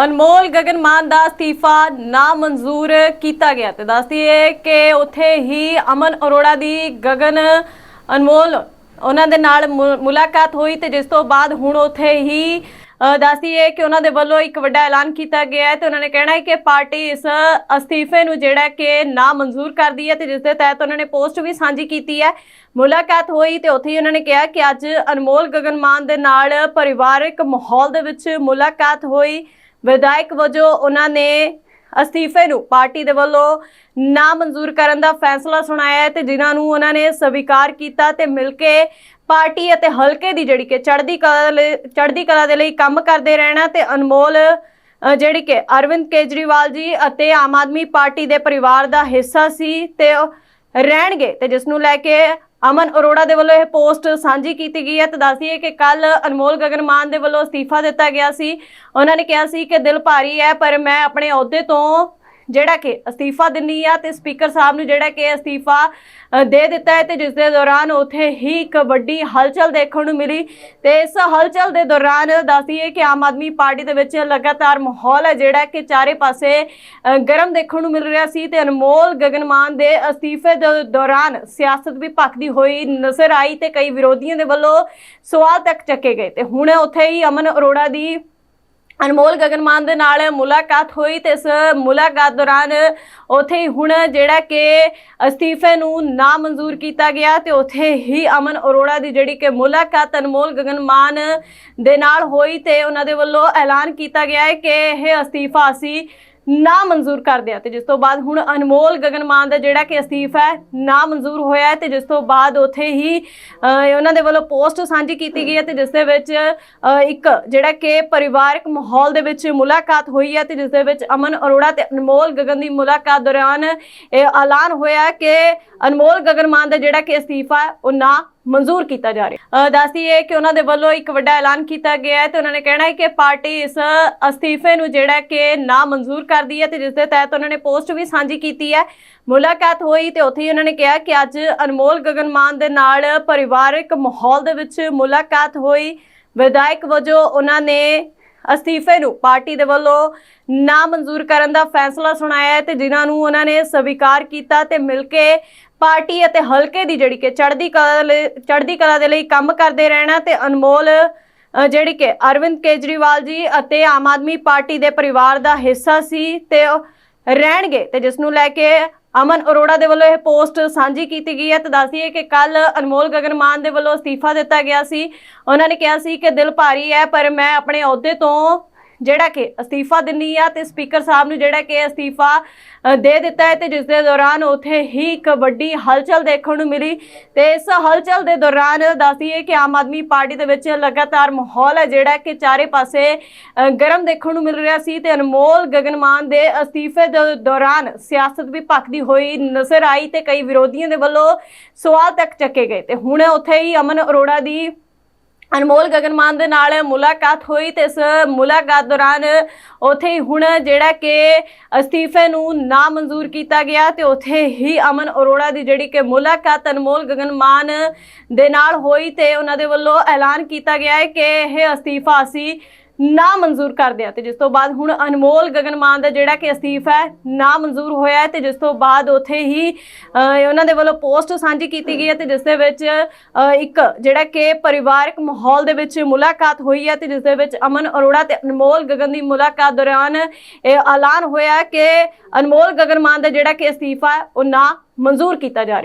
ਅਨਮੋਲ ਗਗਨ ਮਾਨ ਦਾ ਅਸਤੀਫਾ ਨਾਮਨਜ਼ੂਰ ਕੀਤਾ ਗਿਆ ਤੇ ਦੱਸਦੀ ਹੈ ਕਿ ਉੱਥੇ ਹੀ ਅਮਨ ਅਰੋੜਾ ਦੀ ਗਗਨ ਅਨਮੋਲ ਉਹਨਾਂ ਦੇ ਨਾਲ ਮੁ- ਮੁਲਾਕਾਤ ਹੋਈ ਤੇ ਜਿਸ ਤੋਂ ਬਾਅਦ ਹੁਣ ਉੱਥੇ ਹੀ ਅ, ਦੱਸਦੀ ਹੈ ਕਿ ਉਹਨਾਂ ਦੇ ਵੱਲੋਂ ਇੱਕ ਵੱਡਾ ਐਲਾਨ ਕੀਤਾ ਗਿਆ ਹੈ ਤੇ ਉਹਨਾਂ ਨੇ ਕਹਿਣਾ ਹੈ ਕਿ ਪਾਰਟੀ ਇਸ ਅਸਤੀਫੇ ਨੂੰ ਜਿਹੜਾ ਕਿ ਨਾ ਮਨਜ਼ੂਰ ਕਰਦੀ ਹੈ ਤੇ ਜਿਸ ਦੇ ਤਹਿਤ ਉਹਨਾਂ ਨੇ ਪੋਸਟ ਵੀ ਸਾਂਝੀ ਕੀਤੀ ਹੈ। ਮੁਲਾਕਾਤ ਹੋਈ ਤੇ ਉੱਥੇ ਹੀ ਉਹਨਾਂ ਨੇ ਕਿਹਾ ਕਿ ਅੱਜ ਅਨਮੋਲ ਗਗਨ ਮਾਨ ਦੇ ਨਾਲ ਪਰਿਵਾਰਕ ਮਾਹੌਲ ਦੇ ਵਿੱਚ ਮੁਲਾਕਾਤ ਹੋਈ। ਵਿਧਾਇਕ ਵਜੋਂ ਉਹਨਾਂ ਨੇ ਅਸਤੀਫੇ ਨੂੰ ਪਾਰਟੀ ਦੇ ਵੱਲੋਂ ਨਾ ਮਨਜ਼ੂਰ ਕਰਨ ਦਾ ਫੈਸਲਾ ਸੁਣਾਇਆ ਹੈ ਤੇ ਜਿਨ੍ਹਾਂ ਨੂੰ ਉਹਨਾਂ ਨੇ ਸਵੀਕਾਰ ਕੀਤਾ ਤੇ ਮਿਲ ਕੇ ਪਾਰਟੀ ਅਤੇ ਹਲਕੇ ਦੀ ਜਿਹੜੀ ਕਿ ਚੜ੍ਹਦੀ ਕਲਾ ਲਈ, ਚੜ੍ਹਦੀ ਕਲਾ ਦੇ ਲਈ ਕੰਮ ਕਰਦੇ ਰਹਿਣਾ ਤੇ ਅਨਮੋਲ ਜਿਹੜੀ ਕਿ ਅਰਵਿੰਦ ਕੇਜਰੀਵਾਲ ਜੀ ਅਤੇ ਆਮ ਆਦਮੀ ਪਾਰਟੀ ਦੇ ਪਰਿਵਾਰ ਦਾ ਹਿੱਸਾ ਸੀ ਤੇ ਰਹਿਣਗੇ ਤੇ ਜਿਸ ਨੂੰ ਲੈ ਕੇ ਅਮਨ ਅਰੋੜਾ ਦੇ ਵੱਲੋਂ ਇਹ ਪੋਸਟ ਸਾਂਝੀ ਕੀਤੀ ਗਈ ਹੈ ਤੇ ਦੱਸਦੀ ਹੈ ਕਿ ਕੱਲ ਅਨਮੋਲ ਗਗਨ ਮਾਨ ਦੇ ਵੱਲੋਂ ਅਸਤੀਫਾ ਦਿੱਤਾ ਗਿਆ ਸੀ। ਉਹਨਾਂ ਨੇ ਕਿਹਾ ਸੀ ਕਿ ਦਿਲ ਭਾਰੀ ਹੈ, ਪਰ ਮੈਂ ਆਪਣੇ ਅਹੁਦੇ ਤੋਂ ਜਿਹੜਾ ਕਿ ਅਸਤੀਫਾ ਦਿੰਨੀ ਆ ਤੇ ਸਪੀਕਰ ਸਾਹਿਬ ਨੂੰ ਜਿਹੜਾ ਕਿ ਅਸਤੀਫਾ ਦੇ ਦਿੱਤਾ ਹੈ ਤੇ ਜਿਸ ਦੇ ਦੌਰਾਨ ਉੱਥੇ ਹੀ ਇੱਕ ਵੱਡੀ ਹਲਚਲ ਦੇਖਣ ਨੂੰ ਮਿਲੀ ਤੇ ਇਸ ਹਲਚਲ ਦੇ ਦੌਰਾਨ ਦੱਸਦੀਏ ਕਿ ਆਮ ਆਦਮੀ ਪਾਰਟੀ ਦੇ ਵਿੱਚ ਲਗਾਤਾਰ ਮਾਹੌਲ ਹੈ ਜਿਹੜਾ ਕਿ ਚਾਰੇ ਪਾਸੇ ਗਰਮ ਦੇਖਣ ਨੂੰ ਮਿਲ ਰਿਹਾ ਸੀ ਤੇ ਅਨਮੋਲ ਗਗਨਮਾਨ ਦੇ ਅਸਤੀਫੇ ਦੇ, ਦੌਰਾਨ ਸਿਆਸਤ ਵੀ ਭਖਦੀ ਹੋਈ ਨਜ਼ਰ ਆਈ ਤੇ ਕਈ ਵਿਰੋਧੀਆਂ ਦੇ ਵੱਲੋਂ ਸਵਾਲ ਤੱਕ ਚੱਕੇ ਗਏ ਤੇ ਹੁਣ ਉੱਥੇ ਹੀ ਅਮਨ ਅਰੋੜਾ ਦੀ ਅਨਮੋਲ ਗਗਨ ਮਾਨ ਦੇ ਨਾਲ ਮੁਲਾਕਾਤ ਹੋਈ ਤੇ ਇਸ ਮੁਲਾਕਾਤ ਦੌਰਾਨ ਉਥੇ ਹੀ ਹੁਣ ਜਿਹੜਾ ਕਿ ਅਸਤੀਫੇ ਨੂੰ ਨਾ ਮਨਜ਼ੂਰ ਕੀਤਾ ਗਿਆ ਤੇ ਉਥੇ ਹੀ ਅਮਨ ਅਰੋੜਾ ਦੀ ਜਿਹੜੀ ਕਿ ਮੁਲਾਕਾਤ ਅਨਮੋਲ ਗਗਨ ਮਾਨ ਦੇ ਨਾਲ ਹੋਈ ਤੇ ਉਹਨਾਂ ਦੇ ਵੱਲੋਂ ਐਲਾਨ ਕੀਤਾ ਗਿਆ ਹੈ ਕਿ ਇਹ ਅਸਤੀਫਾ ਅਸੀਂ ਨਾ ਮਨਜ਼ੂਰ ਕਰਦੇ ਆ ਤੇ ਜਿਸ ਤੋਂ ਬਾਅਦ ਹੁਣ ਅਨਮੋਲ ਗਗਨ ਮਾਨ ਦਾ ਜਿਹੜਾ ਕਿ ਅਸਤੀਫਾ ਨਾ ਮਨਜ਼ੂਰ ਹੋਇਆ ਹੈ ਤੇ ਜਿਸ ਤੋਂ ਬਾਅਦ ਉਥੇ ਹੀ ਉਹਨਾਂ ਦੇ ਵੱਲੋਂ ਪੋਸਟ ਸਾਂਝੀ ਕੀਤੀ ਗਈ ਹੈ ਤੇ ਜਿਸ ਦੇ ਵਿੱਚ ਇੱਕ ਜਿਹੜਾ ਕਿ ਪਰਿਵਾਰਕ ਮਾਹੌਲ ਦੇ ਵਿੱਚ ਮੁਲਾਕਾਤ ਹੋਈ ਹੈ ਤੇ ਜਿਸ ਦੇ ਵਿੱਚ ਅਮਨ ਅਰੋੜਾ ਤੇ ਅਨਮੋਲ ਗਗਨ ਦੀ ਮੁਲਾਕਾਤ ਦੌਰਾਨ ਇਹ ਐਲਾਨ ਹੋਇਆ ਕਿ ਅਨਮੋਲ ਗਗਨ ਮਾਨ ਦਾ ਜਿਹੜਾ ਕਿ ਅਸਤੀਫਾ ਉਹ ਨਾ ਮਨਜ਼ੂਰ ਕੀਤਾ ਜਾ ਰਿਹਾ। ਦੱਸਦੀ ਹੈ ਕਿ ਉਹਨਾਂ ਦੇ ਵੱਲੋਂ ਇੱਕ ਵੱਡਾ ਐਲਾਨ ਕੀਤਾ ਗਿਆ ਹੈ ਤੇ ਉਹਨਾਂ ਨੇ ਕਹਿਣਾ ਹੈ ਕਿ ਪਾਰਟੀ ਇਸ ਅਸਤੀਫੇ ਨੂੰ ਜਿਹੜਾ ਕਿ ਨਾ ਮਨਜ਼ੂਰ ਕਰਦੀ ਹੈ ਤੇ ਜਿਸ ਦੇ ਤਹਿਤ ਉਹਨਾਂ ਨੇ ਪੋਸਟ ਵੀ ਸਾਂਝੀ ਕੀਤੀ ਹੈ। ਮੁਲਾਕਾਤ ਹੋਈ ਤੇ ਉੱਥੇ ਹੀ ਉਹਨਾਂ ਨੇ ਕਿਹਾ ਕਿ ਅੱਜ ਅਨਮੋਲ ਗਗਨ ਮਾਨ ਦੇ ਨਾਲ ਪਰਿਵਾਰਕ ਮਾਹੌਲ ਦੇ ਵਿੱਚ ਮੁਲਾਕਾਤ ਹੋਈ। ਵਿਧਾਇਕ ਵਜੋਂ ਉਹਨਾਂ ਨੇ ਅਸਤੀਫੇ ਨੂੰ ਪਾਰਟੀ ਦੇ ਵੱਲੋਂ ਨਾ ਮਨਜ਼ੂਰ ਕਰਨ ਦਾ ਫੈਸਲਾ ਸੁਣਾਇਆ ਹੈ ਤੇ ਜਿਨ੍ਹਾਂ ਨੂੰ ਉਹਨਾਂ ਨੇ ਸਵੀਕਾਰ ਕੀਤਾ ਤੇ ਮਿਲ ਕੇ ਪਾਰਟੀ ਅਤੇ ਹਲਕੇ ਦੀ ਜਿਹੜੀ ਕਿ ਚੜ੍ਹਦੀ ਕਲਾ ਲਈ, ਚੜ੍ਹਦੀ ਕਲਾ ਦੇ ਲਈ ਕੰਮ ਕਰਦੇ ਰਹਿਣਾ ਤੇ ਅਨਮੋਲ ਜਿਹੜੀ ਕਿ ਅਰਵਿੰਦ ਕੇਜਰੀਵਾਲ ਜੀ ਅਤੇ ਆਮ ਆਦਮੀ ਪਾਰਟੀ ਦੇ ਪਰਿਵਾਰ ਦਾ ਹਿੱਸਾ ਸੀ ਤੇ ਰਹਿਣਗੇ ਤੇ ਜਿਸ ਨੂੰ ਲੈ ਕੇ ਅਮਨ ਅਰੋੜਾ ਦੇ ਵੱਲੋਂ ਇਹ ਪੋਸਟ ਸਾਂਝੀ ਕੀਤੀ ਗਈ ਹੈ ਤੇ ਦੱਸਦੀਏ ਕਿ ਕੱਲ ਅਨਮੋਲ ਗਗਨ ਮਾਨ ਦੇ ਵੱਲੋਂ ਅਸਤੀਫਾ ਦਿੱਤਾ ਗਿਆ ਸੀ। ਉਹਨਾਂ ਨੇ ਕਿਹਾ ਸੀ ਕਿ ਦਿਲ ਭਾਰੀ ਹੈ, ਪਰ ਮੈਂ ਆਪਣੇ ਅਹੁਦੇ ਤੋਂ ਜਿਹੜਾ ਕਿ ਅਸਤੀਫਾ ਦਿੰਨੀ ਆ ਤੇ ਸਪੀਕਰ ਸਾਹਿਬ ਨੂੰ ਜਿਹੜਾ ਕਿ ਅਸਤੀਫਾ ਦੇ ਦਿੱਤਾ ਹੈ ਤੇ ਜਿਸ ਦੇ ਦੌਰਾਨ ਉਥੇ ਹੀ ਇੱਕ ਵੱਡੀ ਹਲਚਲ ਦੇਖਣ ਨੂੰ ਮਿਲੀ ਤੇ ਇਸ ਹਲਚਲ ਦੇ ਦੌਰਾਨ ਦੱਸਦੀ ਕਿ ਆਮ ਆਦਮੀ ਪਾਰਟੀ ਦੇ ਵਿੱਚ ਲਗਾਤਾਰ ਮਾਹੌਲ ਹੈ ਜਿਹੜਾ ਕਿ ਚਾਰੇ ਪਾਸੇ ਗਰਮ ਦੇਖਣ ਨੂੰ ਮਿਲ ਰਿਹਾ ਸੀ ਤੇ ਅਨਮੋਲ ਗਗਨਮਾਨ ਦੇ ਅਸਤੀਫੇ ਦੇ ਦੌਰਾਨ ਸਿਆਸਤ ਵੀ ਭਖਦੀ ਹੋਈ ਨਜ਼ਰ ਆਈ ਤੇ ਕਈ ਵਿਰੋਧੀਆਂ ਦੇ ਵੱਲੋਂ ਸਵਾਲ ਤੱਕ ਚੱਕੇ ਗਏ ਤੇ ਹੁਣ ਉੱਥੇ ਹੀ ਅਮਨ ਅਰੋੜਾ ਦੀ ਅਨਮੋਲ ਗਗਨ ਮਾਨ ਦੇ ਨਾਲ ਮੁਲਾਕਾਤ ਹੋਈ ਤੇ ਇਸ ਮੁਲਾਕਾਤ ਦੌਰਾਨ ਉਥੇ ਹੀ ਹੁਣ ਜਿਹੜਾ ਕਿ ਅਸਤੀਫੇ ਨੂੰ ਨਾ ਮਨਜ਼ੂਰ ਕੀਤਾ ਗਿਆ ਤੇ ਉਥੇ ਹੀ ਅਮਨ ਅਰੋੜਾ ਦੀ ਜਿਹੜੀ ਕਿ ਮੁਲਾਕਾਤ ਅਨਮੋਲ ਗਗਨ ਮਾਨ ਦੇ ਨਾਲ ਹੋਈ ਤੇ ਉਹਨਾਂ ਦੇ ਵੱਲੋਂ ਐਲਾਨ ਕੀਤਾ ਗਿਆ ਹੈ ਕਿ ਇਹ ਅਸਤੀਫਾ ਅਸੀਂ ਨਾ ਮਨਜ਼ੂਰ ਕਰਦੇ ਆ। ਤੇ ਜਿਸ ਤੋਂ ਬਾਅਦ ਹੁਣ ਅਨਮੋਲ ਗਗਨ ਮਾਨ ਦਾ ਜਿਹੜਾ ਕਿ ਅਸਤੀਫਾ ਨਾ ਮਨਜ਼ੂਰ ਹੋਇਆ ਹੈ। ਤੇ ਜਿਸ ਤੋਂ ਬਾਅਦ ਉੱਥੇ ਹੀ ਉਹਨਾਂ ਦੇ ਵੱਲੋਂ ਪੋਸਟ ਸਾਂਝੀ ਕੀਤੀ ਗਈ ਹੈ ਤੇ ਜਿਸ ਦੇ ਵਿੱਚ ਇੱਕ ਜਿਹੜਾ ਕਿ ਪਰਿਵਾਰਕ ਮਾਹੌਲ ਦੇ ਵਿੱਚ ਮੁਲਾਕਾਤ ਹੋਈ ਹੈ ਤੇ ਜਿਸ ਦੇ ਵਿੱਚ ਅਮਨ ਅਰੋੜਾ ਤੇ ਅਨਮੋਲ ਗਗਨ ਦੀ ਮੁਲਾਕਾਤ ਦੌਰਾਨ ਇਹ ਐਲਾਨ ਹੋਇਆ ਕਿ ਅਨਮੋਲ ਗਗਨ ਮਾਨ ਦਾ ਜਿਹੜਾ ਕਿ ਅਸਤੀਫਾ ਉਹ ਨਾ ਮਨਜ਼ੂਰ ਕੀਤਾ ਜਾ ਰਿਹਾ।